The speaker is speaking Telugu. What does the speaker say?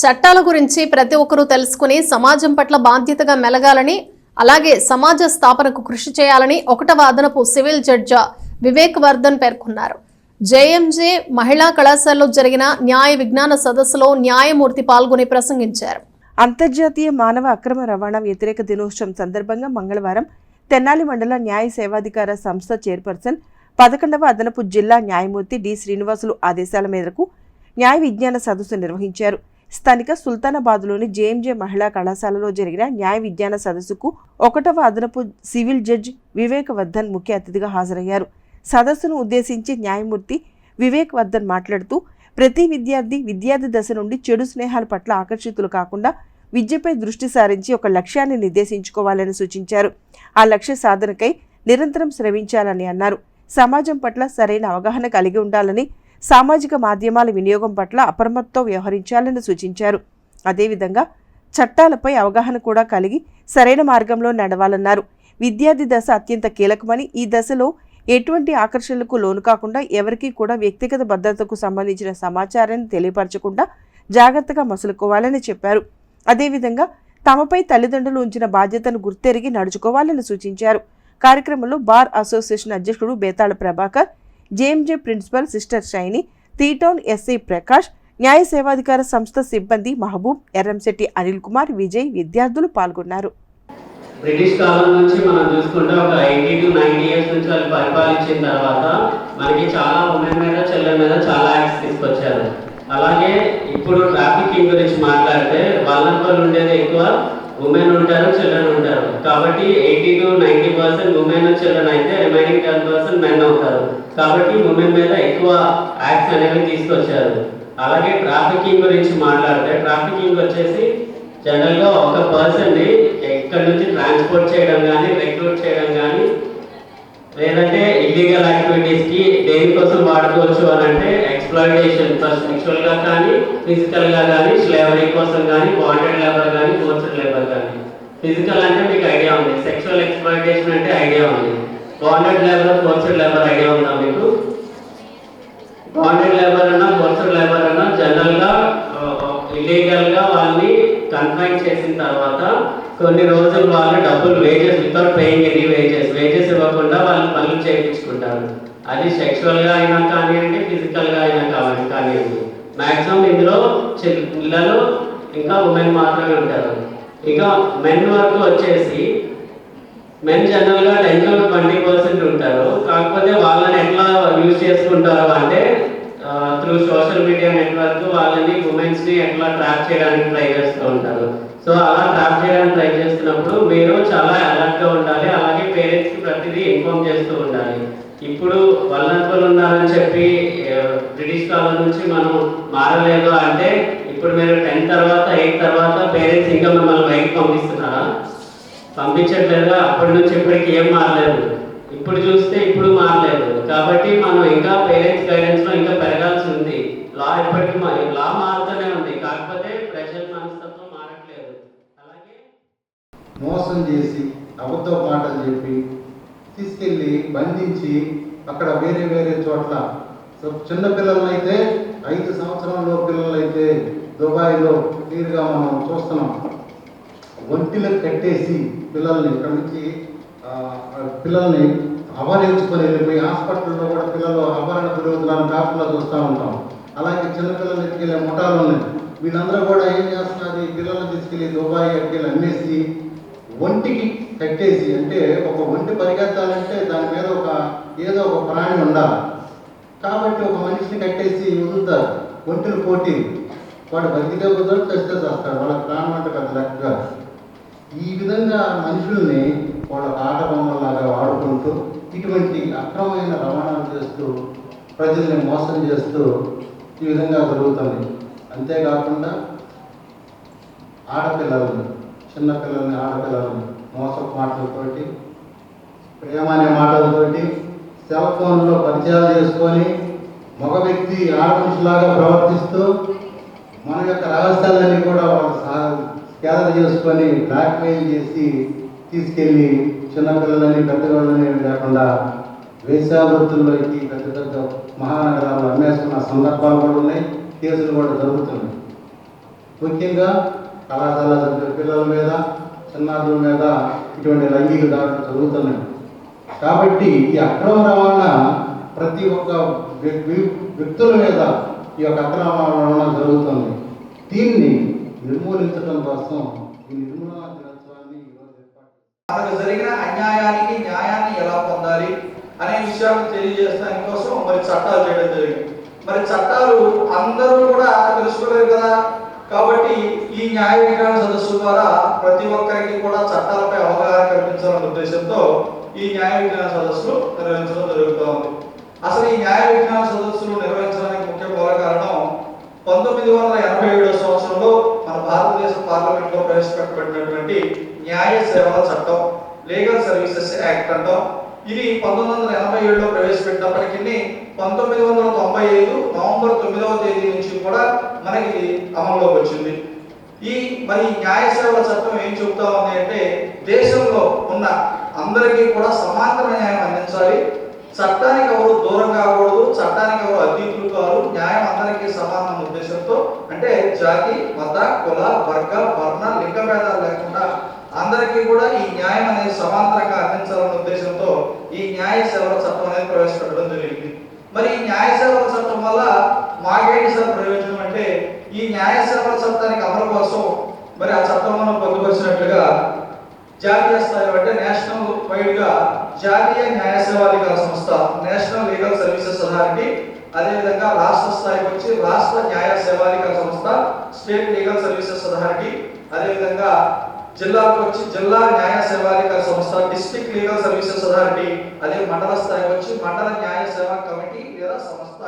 చట్టాల గురించి ప్రతి ఒక్కరూ తెలుసుకుని సమాజం పట్ల బాధ్యతగా మెలగాలని అలాగే సమాజ స్థాపనకు కృషి చేయాలని ఒకటవ అదనపు సివిల్ జడ్జ వివేక్ వర్ధన్ పేర్కొన్నారు. జేఎంజే మహిళా కళాశాలలో జరిగిన న్యాయ విజ్ఞాన సదస్సులో న్యాయమూర్తి పాల్గొని ప్రసంగించారు. అంతర్జాతీయ మానవ అక్రమ రవాణా వ్యతిరేక దినోత్సవం సందర్భంగా మంగళవారం తెన్నాలి మండల న్యాయ సేవాధికార సంస్థ చైర్పర్సన్ పదకొండవ అదనపు జిల్లా న్యాయమూర్తి డి. శ్రీనివాసులు ఆదేశాల మేరకు న్యాయ విజ్ఞాన సదస్సు నిర్వహించారు. స్థానిక సుల్తానాబాద్లోని జేఎంజే మహిళా కళాశాలలో జరిగిన న్యాయ విజ్ఞాన సదస్సుకు ఒకటవ అదనపు సివిల్ జడ్జ్ వివేక్ వర్ధన్ ముఖ్య అతిథిగా హాజరయ్యారు. సదస్సును ఉద్దేశించి న్యాయమూర్తి వివేక్ వర్ధన్ మాట్లాడుతూ ప్రతి విద్యార్థి విద్యార్థి దశ నుండి చెడు స్నేహాల పట్ల ఆకర్షితులు కాకుండా విద్యపై దృష్టి సారించి ఒక లక్ష్యాన్ని నిర్దేశించుకోవాలని సూచించారు. ఆ లక్ష్య సాధనకై నిరంతరం శ్రమించాలని అన్నారు. సమాజం పట్ల సరైన అవగాహన కలిగి ఉండాలని సామాజిక మాధ్యమాల వినియోగం పట్ల అప్రమత్తో వ్యవహరించాలని సూచించారు. అదేవిధంగా చట్టాలపై అవగాహన కూడా కలిగి సరైన మార్గంలో నడవాలన్నారు. విద్యార్థి దశ అత్యంత కీలకమని ఈ దశలో ఎటువంటి ఆకర్షణలకు లోను కాకుండా ఎవరికీ కూడా వ్యక్తిగత భద్రతకు సంబంధించిన సమాచారాన్ని తెలియపరచకుండా జాగ్రత్తగా మసులుకోవాలని చెప్పారు. అదేవిధంగా తమపై తల్లిదండ్రులు ఉంచిన బాధ్యతను గుర్తెరిగి నడుచుకోవాలని సూచించారు. కార్యక్రమంలో బార్ అసోసియేషన్ అధ్యక్షుడు Bethala Prabhakar JMJ principal sister Shiny T town SI Prakash న్యాయ సేవాధికార సంస్థ సిబ్బంది మహబూబ్ ఎర్రంశెట్టి అనిల్ కుమార్ విజయ్ విద్యార్థులు పాల్గొన్నారు. బ్రిటిష్ కాలం నుంచి మనం చూసుకుంటే ఒక ఎయిటీ టు నైన్టీ ఇయర్స్ నుంచి వాళ్ళు పరిపాలించిన తర్వాత మనకి చాలా ఉమెన్ మీద చెల్లెల మీద చాలా యాక్ట్స్ తీసుకొచ్చారు. అలాగే ఇప్పుడు ట్రాఫికింగ్ గురించి మాట్లాడితే వాళ్ళ ఉండేది ఎక్కువ ఉమెన్ ఉంటారు చిల్డ్రన్ ఉంటారు. కాబట్టి eighty to ninety percent women children అయితే రిమైనింగ్ టెన్ పర్సెంట్ మెన్ అవుతారు. కాబట్టి ఉమెన్ మీద ఎక్కువ యాక్ట్స్ అనేవి తీసుకొచ్చారు. అలాగే ట్రాఫికింగ్ గురించి మాట్లాడితే ట్రాఫికింగ్ వచ్చేసి జనరల్గా ఒక పర్సన్ని ఎక్కడి నుంచి ట్రాన్స్పోర్ట్ చేయడం కానీ రిక్రూట్ చేయడం కానీ లేదంటే ఇల్లీగల్ యాక్టివిటీస్కి దేనికోసం వాడుకోవచ్చు అని అంటే ఎక్స్ప్లాయిటేషన్ ఫస్ట్ సెక్షువల్గా కానీ ఫిజికల్గా కానీ స్లేవరీ కోసం కానీ వాంటెడ్ లేబర్ కానీ ఫోర్స్డ్ లేబర్ కానీ. ఫిజికల్ అంటే మీకు ఐడియా ఉంది. సెక్షువల్ ఎక్స్ప్లాయిటేషన్ అంటే ఐడియా ఉంది. Bonded labour forced labour idea ఉందా మీకు? బాండెడ్ లేబర్ అన్నా ఫోర్స్డ్ లేబర్ అన్నా జనరల్గా ఇల్లీగల్గా వాళ్ళని కన్ఫైన్ చేసిన తర్వాత కొన్ని రోజులు వాళ్ళు డబ్బులు wages without paying any wages చేయించుకుంటారు. అది సెక్షువల్గా అయినా కానివ్వండి ఫిజికల్గా అయినా కావాలి కానివ్వండి మ్యాక్సిమం ఇందులో పిల్లలు ఇంకా ఉమెన్ మాత్రమే ఉంటారు. ఇక మెన్ వరకు వచ్చేసి మెన్ జనరల్గా టెన్ టు ట్వంటీ పర్సెంట్ ఉంటారు. కాకపోతే వాళ్ళని ఎట్లా యూజ్ చేసుకుంటారు అంటే త్రూ సోషల్ మీడియా నెట్వర్క్ వాళ్ళని ఉమెన్స్ని ఎట్లా ట్రాప్ చేయడానికి ట్రై చేస్తూ ఉంటారు. సో అలా ట్రాప్ చేయడానికి ట్రై చేస్తున్నప్పుడు మీరు చాలా అలర్ట్గా ఉండాలి. అలాగే పేరెంట్స్ అనేది ఇన్ఫార్మ్ చేస్తూ ఉండాలి. ఇప్పుడు వల్లనపలు ఉన్నారని చెప్పి బ్రిటిష్ కాలం నుంచి మనం మారలేదు అంటే ఇప్పుడు మీరు టెన్త్ తర్వాత ఎయిత్ తర్వాత పేరెంట్స్ ఇంకా మిమ్మల్ని బయటకు పంపిస్తున్నారా? పంపించట్లేదు అప్పటి నుంచి ఇప్పటికి ఏం మారలేదు. ఇప్పుడు చూస్తే ఇప్పుడు మారలేదు. కాబట్టి మనం ఇంకా పేరెంట్స్ గైడెన్స్లో ఇంకా పెరగాల్సి ఉంది. లా ఇప్పటికి లా మారుతూనే ఉంది. కాకపోతే ప్రజల మనస్తత్వం మారట్లేదు. అలాగే మోసం చేసి అబద్ధ మాటలు చెప్పి తీసుకెళ్ళి బంధించి అక్కడ వేరే వేరే చోట్ల. చిన్న పిల్లలైతే ఐదు సంవత్సరంలో పిల్లలైతే దుబాయ్లో క్లియర్గా మనం చూస్తున్నాం. ఒంటిలకు కట్టేసి పిల్లల్ని ఇక్కడ నుంచి పిల్లల్ని అపహరించుకొని వెళ్ళిపోయి హాస్పిటల్లో కూడా పిల్లలు అపహరణ గురవుతున్నారని డాక్టర్లో చూస్తూ ఉంటాం. అలాగే చిన్నపిల్లలు ఎత్తుకెళ్ళే ముఠాలు ఉన్నాయి వీళ్ళందరూ కూడా ఏం చేస్తున్నారు? పిల్లలు తీసుకెళ్ళి దుబాయ్ ఎట్టుకెళ్ళి అమ్మేసి ఒంటికి కట్టేసి అంటే ఒక ఒంటి పరిగెత్తాలంటే దాని మీద ఒక ఏదో ఒక ప్రాణి ఉండాలి. కాబట్టి ఒక మనిషిని కట్టేసి వదులుతారు. ఒంటిని పోటీ. వాడు బతికితే కుదరదు చస్తే చేస్తాడు. వాళ్ళ ప్రాణం అంటే పెద్ద లెక్కగా ఈ విధంగా మనుషుల్ని వాళ్ళ ఆట బొమ్మలాగా వాడుకుంటూ ఇటువంటి అక్రమమైన రవాణాలు చేస్తూ ప్రజల్ని మోసం చేస్తూ ఈ విధంగా జరుగుతుంది. అంతేకాకుండా ఆడపిల్లలు చిన్నపిల్లల్ని ఆడపిల్లల్ని మోసపు మాటలతోటి ప్రేమ అనే మాటలతోటి సెల్ ఫోన్లో పరిచయాలు చేసుకొని మగ వ్యక్తి ఆడమనిషిలాగా ప్రవర్తిస్తూ మన యొక్క రహస్యాలన్నీ కూడా వాళ్ళు గ్యాదర్ చేసుకొని బ్లాక్మెయిల్ చేసి తీసుకెళ్ళి చిన్నపిల్లలని పెద్దవాళ్ళని లేకుండా వేశ్యావృత్తుల్లోకి పెద్ద పెద్ద మహానగరాలు అమ్మేసుకున్న సందర్భాలు కూడా ఉన్నాయి కేసులు కూడా జరుగుతున్నాయి. ముఖ్యంగా కళాశాల పిల్లల మీద చిన్నారుల మీద ఇటువంటి లైంగిక దాడులు జరుగుతున్నాయి కాబట్టి ఈ అక్రమ రవాణా ప్రతి ఒక్క వ్యక్తుల మీద ఈ యొక్క అక్రమ రవాణా జరుగుతుంది. దీన్ని నిర్మూలించడం కోసం ఈ నిర్మూలన దినోత్సవాన్ని మనకు జరిగిన అన్యాయానికి న్యాయాన్ని ఎలా పొందాలి అనే విషయాలు తెలియజేసడానికి కోసం మరి చట్టాలు చేయడం జరిగింది. మరి చట్టాలు అందరూ కూడా తెలుసుకోలేరు కదా. కాబట్టి ఈ న్యాయ విజ్ఞాన సదస్సు ద్వారా ప్రతి ఒక్కరికి కూడా చట్టాలపై అవగాహన కల్పించాలనే ఉద్దేశంతో ఈ న్యాయ విజ్ఞాన సదస్సులు నిర్వహించడం జరుగుతూ ఉంది. అసలు ఈ న్యాయ విజ్ఞాన సదస్సులు నిర్వహించడానికి ముఖ్య మూల కారణం పంతొమ్మిది వందల ఎనభై ఏడో సంవత్సరంలో మన భారతదేశ పార్లమెంట్లో ప్రవేశపెట్టబడినటువంటి న్యాయ సేవల చట్టం లీగల్ సర్వీసెస్ యాక్ట్ అంటాం. ఇది పంతొమ్మిది వందల ఎనభై ఏడులో ప్రవేశపెట్టినప్పటికీ పంతొమ్మిది వందల తొంభై ఐదు నవంబర్ తొమ్మిదవ తేదీ నుంచి కూడా మనకి ఇది అమల్లోకి వచ్చింది. ఈ మరి న్యాయ సేవల చట్టం ఏం చెబుతా ఉంది అంటే దేశంలో ఉన్న అందరికీ కూడా సమాంతర న్యాయం అందించాలి. చట్టానికి ఎవరు దూరం కాకూడదు చట్టానికి ఎవరు అతీతులు కారు న్యాయం అందరికీ సమానం ఉద్దేశంతో అంటే జాతి మత కుల వర్గ వర్ణ లింగ భేదాలు లేకుండా అందరికీ కూడా ఈ న్యాయం అనేది సమాంతరంగా అందించాలన్న ఉద్దేశంతో ఈ న్యాయ సేవల చట్టం అనేది ప్రవేశపెట్టడం జరిగింది. మరి ఈ న్యాయ సేవల చట్టం వల్ల మాకేంటి సార్ ప్రయోజనం అంటే ఈ న్యాయ సేవల చట్టానికి అమలు కోసం మరి ఆ చట్టంలో పొందుపరిచినట్లుగా జాతీయ స్థాయి అంటే నేషనల్ వైడ్గా జాతీయ న్యాయ సేవాధికార సంస్థ నేషనల్ లీగల్ సర్వీసెస్ అథారిటీ అదేవిధంగా రాష్ట్ర స్థాయికి వచ్చి రాష్ట్ర న్యాయ సేవాధికార సంస్థ స్టేట్ లీగల్ సర్వీసెస్ అథారిటీ అదేవిధంగా జిల్లాకు వచ్చి జిల్లా న్యాయ సేవాధికార సంస్థ డిస్ట్రిక్ట్ లీగల్ సర్వీసెస్ అథారిటీ అదే మండల స్థాయి వచ్చి మండల న్యాయ సేవా కమిటీ లేదా సంస్థ